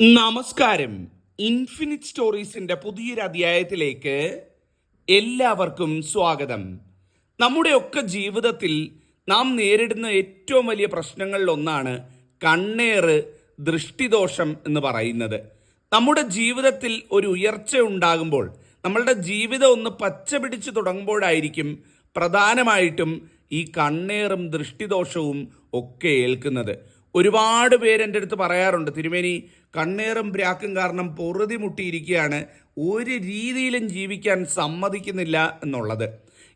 നമസ്കാരം. ഇൻഫിനിറ്റ് സ്റ്റോറീസിന്റെ പുതിയൊരു അധ്യായത്തിലേക്ക് എല്ലാവർക്കും സ്വാഗതം. നമ്മുടെയൊക്കെ ജീവിതത്തിൽ നാം നേരിടുന്ന ഏറ്റവും വലിയ പ്രശ്നങ്ങളിൽ ഒന്നാണ് കണ്ണേറ് ദൃഷ്ടിദോഷം എന്ന് പറയുന്നത്. നമ്മുടെ ജീവിതത്തിൽ ഒരു ഉയർച്ച ഉണ്ടാകുമ്പോൾ നമ്മളുടെ ജീവിതം ഒന്ന് പച്ച പിടിച്ചു തുടങ്ങുമ്പോഴായിരിക്കും പ്രധാനമായിട്ടും ഈ കണ്ണേറും ദൃഷ്ടിദോഷവും ഒക്കെ ഏൽക്കുന്നത്. ഒരുപാട് പേര് എന്റെ അടുത്ത് പറയാറുണ്ട് തിരുമേനി കണ്ണേറും ബ്രാക്കും കാരണം പൊറുതി മുട്ടിയിരിക്കുകയാണ്. ഒരു രീതിയിലും ജീവിക്കാൻ സമ്മതിക്കുന്നില്ല എന്നുള്ളത്.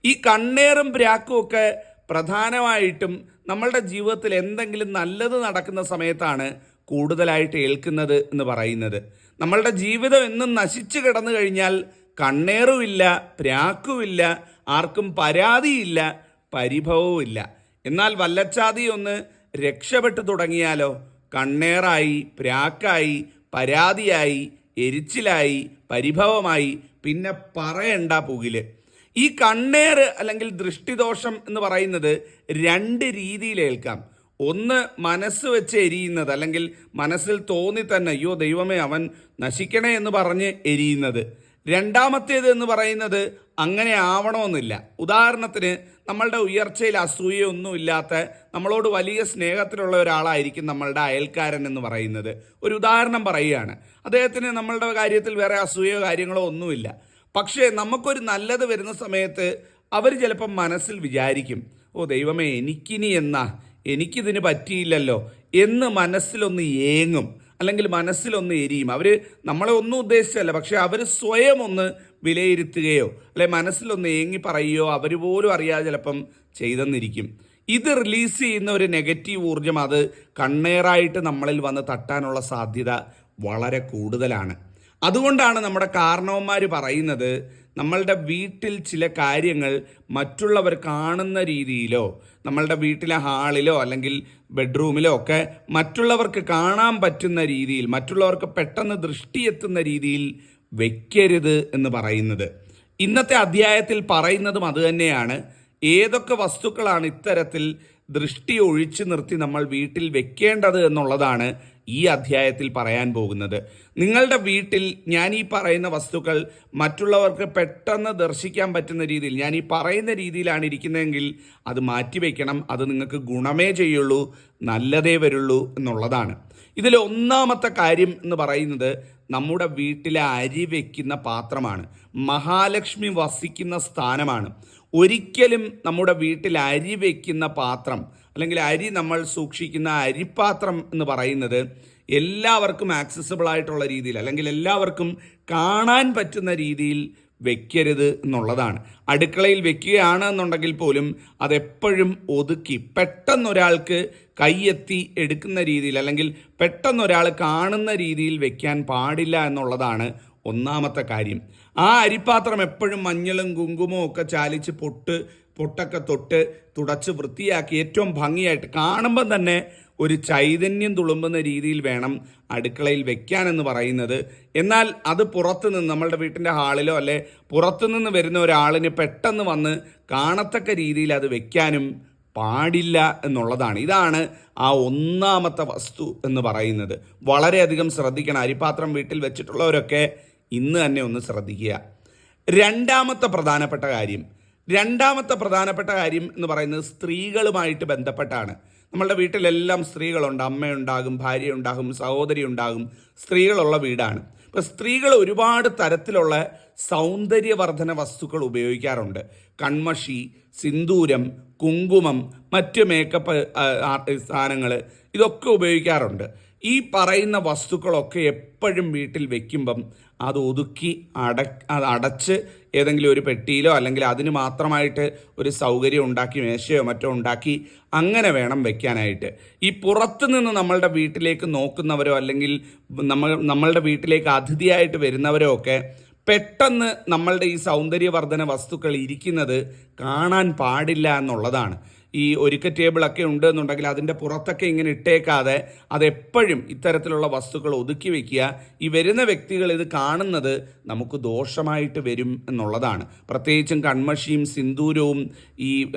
ഈ കണ്ണേറും ബ്രാക്കും ഒക്കെ പ്രധാനമായിട്ടും നമ്മളുടെ ജീവിതത്തിൽ എന്തെങ്കിലും നല്ലത് നടക്കുന്ന സമയത്താണ് കൂടുതലായിട്ട് ഏൽക്കുന്നത് എന്ന് പറയുന്നത്. നമ്മളുടെ ജീവിതം എന്നും നശിച്ചു കിടന്നു കഴിഞ്ഞാൽ കണ്ണേറുമില്ല പ്രാക്കുമില്ല ആർക്കും പരാതിയില്ല പരിഭവവുമില്ല. എന്നാൽ വല്ലച്ചാതി ഒന്ന് രക്ഷപ്പെട്ടു തുടങ്ങിയാലോ? കണ്ണേറായി പ്രാക്കായി പരാതിയായി എരിച്ചിലായി പരിഭവമായി പിന്നെ പറയണ്ട പുകിൽ. ഈ കണ്ണേറ് അല്ലെങ്കിൽ ദൃഷ്ടിദോഷം എന്ന് പറയുന്നത് രണ്ട് രീതിയിൽ ഏൽക്കാം. ഒന്ന് മനസ്സ് വെച്ച് എരിയുന്നത് അല്ലെങ്കിൽ മനസ്സിൽ തോന്നി തന്നെ അയ്യോ ദൈവമേ അവൻ നശിക്കണേ എന്ന് പറഞ്ഞ് എരിയുന്നത്. രണ്ടാമത്തേത് എന്ന് പറയുന്നത് അങ്ങനെ ആവണമെന്നില്ല. ഉദാഹരണത്തിന് നമ്മളുടെ ഉയർച്ചയിൽ അസൂയൊന്നുമില്ലാത്ത നമ്മളോട് വലിയ സ്നേഹത്തിലുള്ള ഒരാളായിരിക്കും നമ്മളുടെ അയൽക്കാരൻ എന്ന് പറയുന്നത്. ഒരു ഉദാഹരണം പറയുകയാണ്. അദ്ദേഹത്തിന് നമ്മളുടെ കാര്യത്തിൽ വേറെ അസൂയോ കാര്യങ്ങളോ ഒന്നുമില്ല. പക്ഷേ നമുക്കൊരു നല്ലത് വരുന്ന സമയത്ത് അവർ ചിലപ്പം മനസ്സിൽ വിചാരിക്കും ഓ ദൈവമേ എനിക്കിനി എന്നാ? എനിക്കിതിന് പറ്റിയില്ലല്ലോ എന്ന് മനസ്സിലൊന്ന് ഏങ്ങും. അല്ലെങ്കിൽ മനസ്സിലൊന്ന് എരിയും. അവർ നമ്മളെ ഒന്നും ഉദ്ദേശിച്ചല്ല പക്ഷെ അവർ സ്വയം ഒന്ന് വിലയിരുത്തുകയോ അല്ലെ മനസ്സിലൊന്ന് ഏങ്ങി പറയുകയോ അവർ പോലും അറിയാതെ ചിലപ്പം ചെയ്തെന്നിരിക്കും. ഇത് റിലീസ് ചെയ്യുന്ന ഒരു നെഗറ്റീവ് ഊർജം അത് കണ്ണേറായിട്ട് നമ്മളിൽ വന്ന് തട്ടാനുള്ള സാധ്യത വളരെ കൂടുതലാണ്. അതുകൊണ്ടാണ് നമ്മുടെ കാരണവന്മാർ പറയുന്നത് നമ്മളുടെ വീട്ടിൽ ചില കാര്യങ്ങൾ മറ്റുള്ളവർ കാണുന്ന രീതിയിലോ നമ്മളുടെ വീട്ടിലെ ഹാളിലോ അല്ലെങ്കിൽ ബെഡ്റൂമിലോ ഒക്കെ മറ്റുള്ളവർക്ക് കാണാൻ പറ്റുന്ന രീതിയിൽ മറ്റുള്ളവർക്ക് പെട്ടെന്ന് ദൃഷ്ടിയെത്തുന്ന രീതിയിൽ വെക്കരുത് എന്ന് പറയുന്നത്. ഇന്നത്തെ അധ്യായത്തിൽ പറയുന്നതും അതുതന്നെയാണ് ഏതൊക്കെ വസ്തുക്കളാണ് ഇത്തരത്തിൽ ദൃഷ്ടി ഒഴിച്ചു നിർത്തി നമ്മൾ വീട്ടിൽ വെക്കേണ്ടത് എന്നുള്ളതാണ് ഈ അധ്യായത്തിൽ പറയാൻ പോകുന്നത്. നിങ്ങളുടെ വീട്ടിൽ ഞാൻ ഈ പറയുന്ന വസ്തുക്കൾ മറ്റുള്ളവർക്ക് പെട്ടെന്ന് ദർശിക്കാൻ പറ്റുന്ന രീതിയിൽ ഞാൻ ഈ പറയുന്ന രീതിയിലാണ് ഇരിക്കുന്നതെങ്കിൽ അത് മാറ്റിവെക്കണം അത് നിങ്ങൾക്ക് ഗുണമേ ചെയ്യുള്ളൂ നല്ലതേ വരുള്ളൂ എന്നുള്ളതാണ്. ഇതിലൊന്നാമത്തെ കാര്യം എന്ന് പറയുന്നത് നമ്മുടെ വീട്ടിലെ അരി വയ്ക്കുന്ന പാത്രമാണ്. മഹാലക്ഷ്മി വസിക്കുന്ന സ്ഥാനമാണ്. ഒരിക്കലും നമ്മുടെ വീട്ടിൽ അരി വയ്ക്കുന്ന പാത്രം അല്ലെങ്കിൽ അരി നമ്മൾ സൂക്ഷിക്കുന്ന അരിപ്പാത്രം എന്ന് പറയുന്നത് എല്ലാവർക്കും ആക്സസിബിൾ ആയിട്ടുള്ള രീതിയിൽ അല്ലെങ്കിൽ എല്ലാവർക്കും കാണാൻ പറ്റുന്ന രീതിയിൽ വെക്കരുത് എന്നുള്ളതാണ്. അടുക്കളയിൽ വെക്കുകയാണ് എന്നുണ്ടെങ്കിൽ പോലും അതെപ്പോഴും ഒതുക്കി പെട്ടെന്നൊരാൾക്ക് കൈയെത്തി എടുക്കുന്ന രീതിയിൽ അല്ലെങ്കിൽ പെട്ടെന്നൊരാൾ കാണുന്ന രീതിയിൽ വെക്കാൻ പാടില്ല എന്നുള്ളതാണ് ഒന്നാമത്തെ കാര്യം. ആ അരിപ്പാത്രം എപ്പോഴും മഞ്ഞളും കുങ്കുമവും ഒക്കെ ചാലിച്ച് പൊട്ട് പൊട്ടൊക്കെ തൊട്ട് തുടച്ച് വൃത്തിയാക്കി ഏറ്റവും ഭംഗിയായിട്ട് കാണുമ്പം തന്നെ ഒരു ചൈതന്യം തുളുമ്പുന്ന രീതിയിൽ വേണം അടുക്കളയിൽ വെക്കാനെന്ന് പറയുന്നത്. എന്നാൽ അത് പുറത്തുനിന്ന് നമ്മളുടെ വീട്ടിന്റെ ഹാളിലോ അല്ലെ പുറത്തുനിന്ന് വരുന്ന ഒരാളിന് പെട്ടെന്ന് വന്ന് കാണത്തക്ക രീതിയിൽ അത് വെക്കാനും പാടില്ല എന്നുള്ളതാണ്. ഇതാണ് ആ ഒന്നാമത്തെ വസ്തു എന്ന് പറയുന്നത്. വളരെയധികം ശ്രദ്ധിക്കണം. അരിപാത്രം വീട്ടിൽ വെച്ചിട്ടുള്ളവരൊക്കെ ഇന്ന് തന്നെ ഒന്ന് ശ്രദ്ധിക്കുക. രണ്ടാമത്തെ പ്രധാനപ്പെട്ട കാര്യം. രണ്ടാമത്തെ പ്രധാനപ്പെട്ട കാര്യം എന്ന് പറയുന്നത് സ്ത്രീകളുമായിട്ട് ബന്ധപ്പെട്ടാണ്. നമ്മളുടെ വീട്ടിലെല്ലാം സ്ത്രീകളുണ്ട്. അമ്മയുണ്ടാകും ഭാര്യ ഉണ്ടാകും സഹോദരി ഉണ്ടാകും സ്ത്രീകളുള്ള വീടാണ്. ഇപ്പം സ്ത്രീകൾ ഒരുപാട് തരത്തിലുള്ള സൗന്ദര്യവർദ്ധന വസ്തുക്കൾ ഉപയോഗിക്കാറുണ്ട്. കൺമഷി സിന്ദൂരം കുങ്കുമം മറ്റ് മേക്കപ്പ് സാധനങ്ങൾ ഇതൊക്കെ ഉപയോഗിക്കാറുണ്ട്. ഈ പറയുന്ന വസ്തുക്കളൊക്കെ എപ്പോഴും വീട്ടിൽ വെക്കുമ്പം അത് ഒതുക്കി അട അടച്ച് ഏതെങ്കിലും ഒരു പെട്ടിയിലോ അല്ലെങ്കിൽ അതിന് മാത്രമായിട്ട് ഒരു സൗകര്യം ഉണ്ടാക്കി മേശയോ മറ്റോ ഉണ്ടാക്കി അങ്ങനെ വേണം വെക്കാനായിട്ട്. ഈ പുറത്തു നിന്ന് നമ്മളുടെ വീട്ടിലേക്ക് നോക്കുന്നവരോ അല്ലെങ്കിൽ നമ്മൾ നമ്മളുടെ വീട്ടിലേക്ക് അതിഥിയായിട്ട് വരുന്നവരോ ഒക്കെ പെട്ടെന്ന് നമ്മളുടെ ഈ സൗന്ദര്യവർദ്ധന വസ്തുക്കൾ ഇരിക്കുന്നത് കാണാൻ പാടില്ല എന്നുള്ളതാണ്. ഈ ഒരുക്ക ടേബിളൊക്കെ ഉണ്ട് എന്നുണ്ടെങ്കിൽ അതിന്റെ പുറത്തൊക്കെ ഇങ്ങനെ ഇട്ടേക്കാതെ അതെപ്പോഴും ഇത്തരത്തിലുള്ള വസ്തുക്കൾ ഒതുക്കി വയ്ക്കുക ഈ വരുന്ന വ്യക്തികൾ ഇത് കാണുന്നത് നമുക്ക് ദോഷമായിട്ട് വരും എന്നുള്ളതാണ്. പ്രത്യേകിച്ചും കൺമഷിയും സിന്ദൂരവും ഈ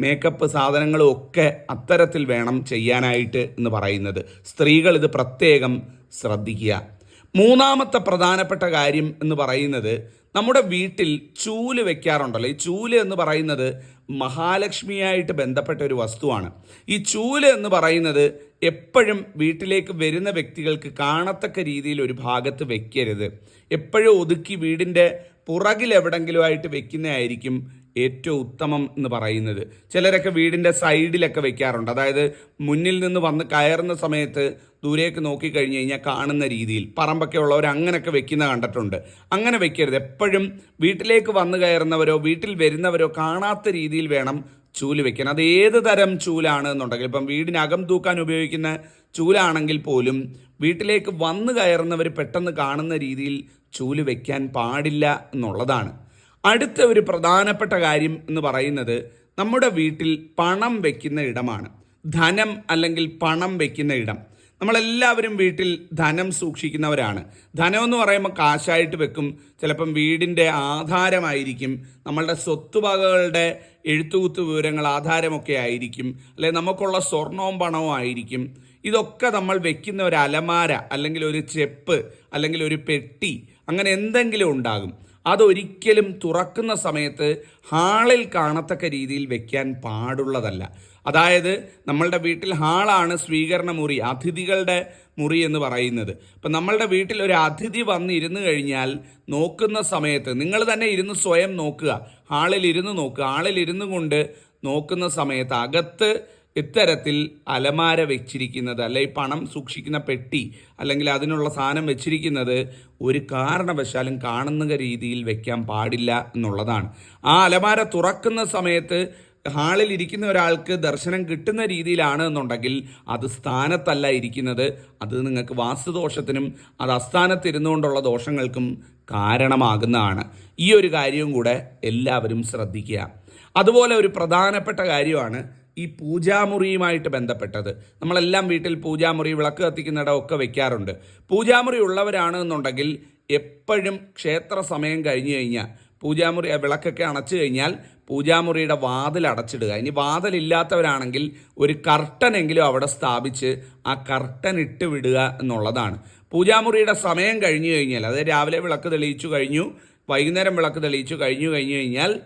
മേക്കപ്പ് സാധനങ്ങളും ഒക്കെ അത്തരത്തിൽ വേണം ചെയ്യാനായിട്ട് എന്ന് പറയുന്നത്. സ്ത്രീകൾ ഇത് പ്രത്യേകം ശ്രദ്ധിക്കുക. മൂന്നാമത്തെ പ്രധാനപ്പെട്ട കാര്യം എന്ന് പറയുന്നത് നമ്മുടെ വീട്ടിൽ ചൂൽ വെക്കാറുണ്ടല്ലോ. ഈ ചൂൽ എന്ന് പറയുന്നത് മഹാലക്ഷ്മിയായിട്ട് ബന്ധപ്പെട്ട ഒരു വസ്തുവാണ്. ഈ ചൂൽ എന്ന് പറയുന്നത് എപ്പോഴും വീട്ടിലേക്ക് വരുന്ന വ്യക്തികൾക്ക് കാണത്തക്ക രീതിയിൽ ഒരു ഭാഗത്ത് വെക്കരുത്. എപ്പോഴും ഒതുക്കി വീടിന്റെ പുറകിൽ എവിടെങ്കിലും ആയിട്ട് വെക്കുന്നതായിരിക്കും ഏറ്റവും ഉത്തമം എന്ന് പറയുന്നത്. ചിലരൊക്കെ വീടിന്റെ സൈഡിലൊക്കെ വെക്കാറുണ്ട്. അതായത് മുന്നിൽ നിന്ന് വന്ന് കയറുന്ന സമയത്ത് ദൂരേക്ക് നോക്കിക്കഴിഞ്ഞ് കഴിഞ്ഞാൽ കാണുന്ന രീതിയിൽ പറമ്പൊക്കെ ഉള്ളവർ അങ്ങനെയൊക്കെ വെക്കുന്ന കണ്ടിട്ടുണ്ട്. അങ്ങനെ വെക്കരുത്. എപ്പോഴും വീട്ടിലേക്ക് വന്നു കയറുന്നവരോ വീട്ടിൽ വരുന്നവരോ കാണാത്ത രീതിയിൽ വേണം ചൂൽ വെക്കാൻ. അത് ഏത് തരം ചൂലാണ് എന്നുണ്ടെങ്കിൽ ഇപ്പം വീടിനകം തൂക്കാൻ ഉപയോഗിക്കുന്ന ചൂലാണെങ്കിൽ പോലും വീട്ടിലേക്ക് വന്നു കയറുന്നവർ പെട്ടെന്ന് കാണുന്ന രീതിയിൽ ചൂൽ വെക്കാൻ പാടില്ല എന്നുള്ളതാണ്. അടുത്ത ഒരു പ്രധാനപ്പെട്ട കാര്യം എന്ന് പറയുന്നത് നമ്മുടെ വീട്ടിൽ പണം വെക്കുന്ന ഇടമാണ്. ധനം അല്ലെങ്കിൽ പണം വെക്കുന്ന ഇടം. നമ്മളെല്ലാവരും വീട്ടിൽ ധനം സൂക്ഷിക്കുന്നവരാണ്. ധനം എന്ന് പറയുമ്പോൾ കാശായിട്ട് വെക്കും. ചിലപ്പം വീടിന്റെ ആധാരമായിരിക്കും. നമ്മളുടെ സ്വത്തുവകകളുടെ എഴുത്തുകുത്ത് വിവരങ്ങൾ ആധാരമൊക്കെ ആയിരിക്കും. അല്ലെ നമുക്കുള്ള സ്വർണവും പണവും ആയിരിക്കും. ഇതൊക്കെ നമ്മൾ വെക്കുന്ന ഒരു അലമാര അല്ലെങ്കിൽ ഒരു ചെപ്പ് അല്ലെങ്കിൽ ഒരു പെട്ടി അങ്ങനെ എന്തെങ്കിലും ഉണ്ടാകും. അതൊരിക്കലും തുറക്കുന്ന സമയത്ത് ഹാളിൽ കാണത്തക്ക രീതിയിൽ വെക്കാൻ പാടുള്ളതല്ല. അതായത് നമ്മളുടെ വീട്ടിൽ ഹാളാണ് സ്വീകരണ മുറി അതിഥികളുടെ മുറി എന്ന് പറയുന്നത്. അപ്പം നമ്മളുടെ വീട്ടിൽ ഒരു അതിഥി വന്നിരുന്നു കഴിഞ്ഞാൽ നോക്കുന്ന സമയത്ത് നിങ്ങൾ തന്നെ ഇരുന്ന് സ്വയം നോക്കുക. ഹാളിൽ ഇരുന്ന് നോക്കുക. ഹാളിൽ ഇരുന്ന് കൊണ്ട് നോക്കുന്ന സമയത്ത് അകത്ത് ഇത്തരത്തിൽ അലമാര വെച്ചിരിക്കുന്നത് അല്ലെ പണം സൂക്ഷിക്കുന്ന പെട്ടി അല്ലെങ്കിൽ അതിനുള്ള സാധനം വെച്ചിരിക്കുന്നത് ഒരു കാരണവശാലും കാണുന്ന രീതിയിൽ വെക്കാൻ പാടില്ല എന്നുള്ളതാണ്. ആ അലമാര തുറക്കുന്ന സമയത്ത് ഹാളിൽ ഇരിക്കുന്ന ഒരാൾക്ക് ദർശനം കിട്ടുന്ന രീതിയിലാണ് എന്നുണ്ടെങ്കിൽ അത് സ്ഥാനത്തല്ല ഇരിക്കുന്നത്. അത് നിങ്ങൾക്ക് വാസ്തുദോഷത്തിനും അത് അസ്ഥാനത്തിരുന്നുകൊണ്ടുള്ള ദോഷങ്ങൾക്കും കാരണമാകുന്നതാണ്. ഈ ഒരു കാര്യവും കൂടെ എല്ലാവരും ശ്രദ്ധിക്കുക. അതുപോലെ ഒരു പ്രധാനപ്പെട്ട കാര്യമാണ് ഈ പൂജാമുറിയുമായിട്ട് ബന്ധപ്പെട്ടത്. നമ്മളെല്ലാം വീട്ടിൽ പൂജാമുറി വിളക്ക് കത്തിക്കുന്നിടം ഒക്കെ വെക്കാറുണ്ട്. പൂജാമുറി ഉള്ളവരാണ് എന്നുണ്ടെങ്കിൽ എപ്പോഴും ക്ഷേത്ര സമയം കഴിഞ്ഞു കഴിഞ്ഞാൽ പൂജാമുറി വിളക്കൊക്കെ അണച്ചു കഴിഞ്ഞാൽ പൂജാമുറിയുടെ വാതിൽ അടച്ചിടുക. ഇനി വാതിലില്ലാത്തവരാണെങ്കിൽ ഒരു കർട്ടനെങ്കിലും അവിടെ സ്ഥാപിച്ച് ആ കർട്ടൻ ഇട്ട് വിടുക എന്നുള്ളതാണ്. പൂജാമുറിയുടെ സമയം കഴിഞ്ഞു കഴിഞ്ഞാൽ അതായത് രാവിലെ വിളക്ക് തെളിയിച്ചു കഴിഞ്ഞു വൈകുന്നേരം വിളക്ക് തെളിയിച്ചു കഴിഞ്ഞു കഴിഞ്ഞു കഴിഞ്ഞാൽ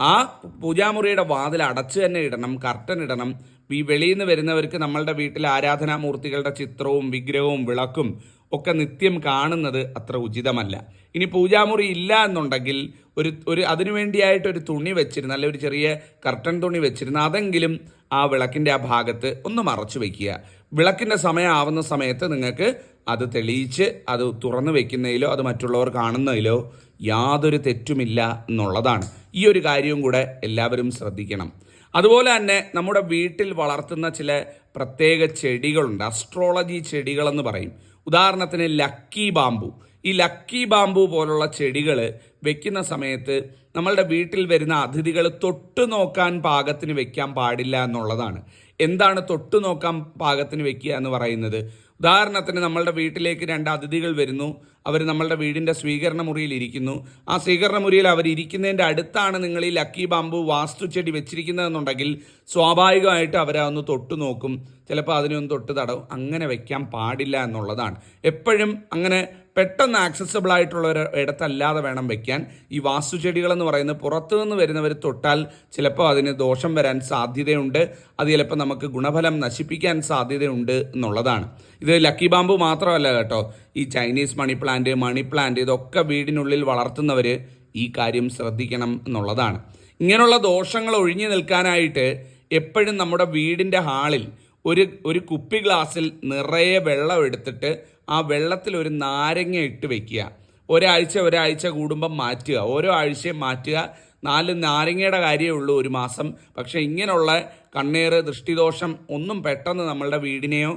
ആ പൂജാമുറിയുടെ വാതിൽ അടച്ചു തന്നെ ഇടണം കർട്ടൻ ഇടണം. ഈ വെളിയിൽ നിന്ന് വരുന്നവർക്ക് നമ്മളുടെ വീട്ടിൽ ആരാധനാമൂർത്തികളുടെ ചിത്രവും വിഗ്രഹവും വിളക്കും ഒക്കെ നിത്യം കാണുന്നത് അത്ര ഉചിതമല്ല. ഇനി പൂജാമുറി ഇല്ല എന്നുണ്ടെങ്കിൽ ഒരു ഒരു അതിനുവേണ്ടിയായിട്ട് ഒരു തുണി വെച്ചിരുന്ന അല്ലെ ഒരു ചെറിയ കർട്ടൻ തുണി വെച്ചിരുന്ന അതെങ്കിലും ആ വിളക്കിന്റെ ആ ഭാഗത്ത് ഒന്ന് മറച്ചു വയ്ക്കുക വിളക്കിന്റെ സമയം ആവുന്ന സമയത്ത് നിങ്ങൾക്ക് അത് തെളിയിച്ച് അത് തുറന്നു വെക്കുന്നതിലോ അത് മറ്റുള്ളവർ കാണുന്നതിലോ യാതൊരു തെറ്റുമില്ല എന്നുള്ളതാണ്. ഈ ഒരു കാര്യവും കൂടെ എല്ലാവരും ശ്രദ്ധിക്കണം. അതുപോലെ തന്നെ നമ്മുടെ വീട്ടിൽ വളർത്തുന്ന ചില പ്രത്യേക ചെടികളുണ്ട്. അസ്ട്രോളജി ചെടികളെന്ന് പറയും. ഉദാഹരണത്തിന് ലക്കി ബാമ്പു ഈ ലക്കി ബാമ്പു പോലുള്ള ചെടികൾ വെക്കുന്ന സമയത്ത് നമ്മളുടെ വീട്ടിൽ വരുന്ന അതിഥികൾ തൊട്ടു നോക്കാൻ പാകത്തിന് വെക്കാൻ പാടില്ല എന്നുള്ളതാണ്. എന്താണ് തൊട്ടു നോക്കാൻ പാകത്തിന് വെക്കുക എന്ന് പറയുന്നത്. ഉദാഹരണത്തിന് നമ്മളുടെ വീട്ടിലേക്ക് രണ്ട് അതിഥികൾ വരുന്നു. അവർ നമ്മളുടെ വീടിന്റെ സ്വീകരണ മുറിയിൽ ഇരിക്കുന്നു. ആ സ്വീകരണ മുറിയിൽ അവർ ഇരിക്കുന്നതിന്റെ അടുത്താണ് നിങ്ങൾ ഈ ലക്കി ബാമ്പു വാസ്തു ചെടി വെച്ചിരിക്കുന്നതെന്നുണ്ടെങ്കിൽ സ്വാഭാവികമായിട്ട് അവരതൊന്ന് തൊട്ടു നോക്കും. ചിലപ്പോൾ അതിനൊന്ന് തൊട്ട് തടവും. അങ്ങനെ വയ്ക്കാൻ പാടില്ല എന്നുള്ളതാണ്. എപ്പോഴും അങ്ങനെ പെട്ടെന്ന് ആക്സസബിൾ ആയിട്ടുള്ള ഒരു ഇടത്തല്ലാതെ വേണം വെക്കാൻ. ഈ വാസ്തു ചെടികളെന്ന് പറയുന്നത് പുറത്തു നിന്ന് വരുന്നവർ തൊട്ടാൽ ചിലപ്പോൾ അതിന് ദോഷം വരാൻ സാധ്യതയുണ്ട്. അത് ചിലപ്പോൾ നമുക്ക് ഗുണഫലം നശിപ്പിക്കാൻ സാധ്യതയുണ്ട് എന്നുള്ളതാണ്. ഇത് ലക്കി ബാമ്പു മാത്രമല്ല കേട്ടോ. ഈ Chinese money plant money plant ഇതൊക്കെ വീടിനുള്ളിൽ വളർത്തുന്നവർ ഈ കാര്യം ശ്രദ്ധിക്കണം എന്നുള്ളതാണ്. ഇങ്ങനെയുള്ള ദോഷങ്ങൾ ഒഴിഞ്ഞു നിൽക്കാനായിട്ട് എപ്പോഴും നമ്മുടെ വീടിന്റെ ഹാളിൽ ഒരു ഒരു കുപ്പി ഗ്ലാസ്സിൽ നിറയെ വെള്ളം എടുത്തിട്ട് ആ വെള്ളത്തിൽ ഒരു നാരങ്ങ ഇട്ട് വെക്കുക. ഒരാഴ്ച ഒരാഴ്ച കൂടുമ്പം മാറ്റുക. ഓരോ ആഴ്ചയും മാറ്റുക. നാല് നാരങ്ങയുടെ കാര്യമേ ഉള്ളൂ ഒരു മാസം. പക്ഷേ ഇങ്ങനെയുള്ള കണ്ണീർ ദൃഷ്ടിദോഷം ഒന്നും പെട്ടെന്ന് നമ്മളുടെ വീടിനെയോ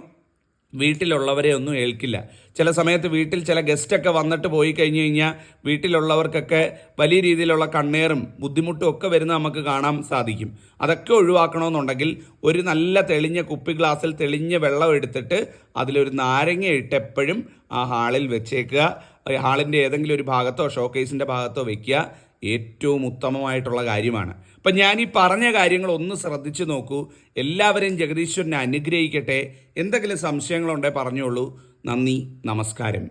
വീട്ടിലുള്ളവരെ ഒന്നും ഏൽക്കില്ല. ചില സമയത്ത് വീട്ടിൽ ചില ഗസ്റ്റൊക്കെ വന്നിട്ട് പോയി കഴിഞ്ഞ് കഴിഞ്ഞാൽ വീട്ടിലുള്ളവർക്കൊക്കെ വലിയ രീതിയിലുള്ള കണ്ണേറും ബുദ്ധിമുട്ടും ഒക്കെ വരുന്ന നമുക്ക് കാണാൻ സാധിക്കും. അതൊക്കെ ഒഴിവാക്കണമെന്നുണ്ടെങ്കിൽ ഒരു നല്ല തെളിഞ്ഞ കുപ്പി ഗ്ലാസ്സിൽ തെളിഞ്ഞ വെള്ളം എടുത്തിട്ട് അതിലൊരു നാരങ്ങ ഇട്ട് എപ്പോഴും ആ ഹാളിൽ വെച്ചേക്കുക. ഹാളിന്റെ ഏതെങ്കിലും ഒരു ഭാഗത്തോ ഷോക്കേസിന്റെ ഭാഗത്തോ വെക്കുക. ഏറ്റവും ഉത്തമമായിട്ടുള്ള കാര്യമാണ്. അപ്പം ഞാൻ ഈ പറഞ്ഞ കാര്യങ്ങൾ ഒന്ന് ശ്രദ്ധിച്ചു നോക്കൂ. എല്ലാവരെയും ജഗദീശ്വരനെ അനുഗ്രഹിക്കട്ടെ. എന്തെങ്കിലും സംശയങ്ങളുണ്ടെങ്കിൽ പറഞ്ഞോളൂ. നന്ദി നമസ്കാരം.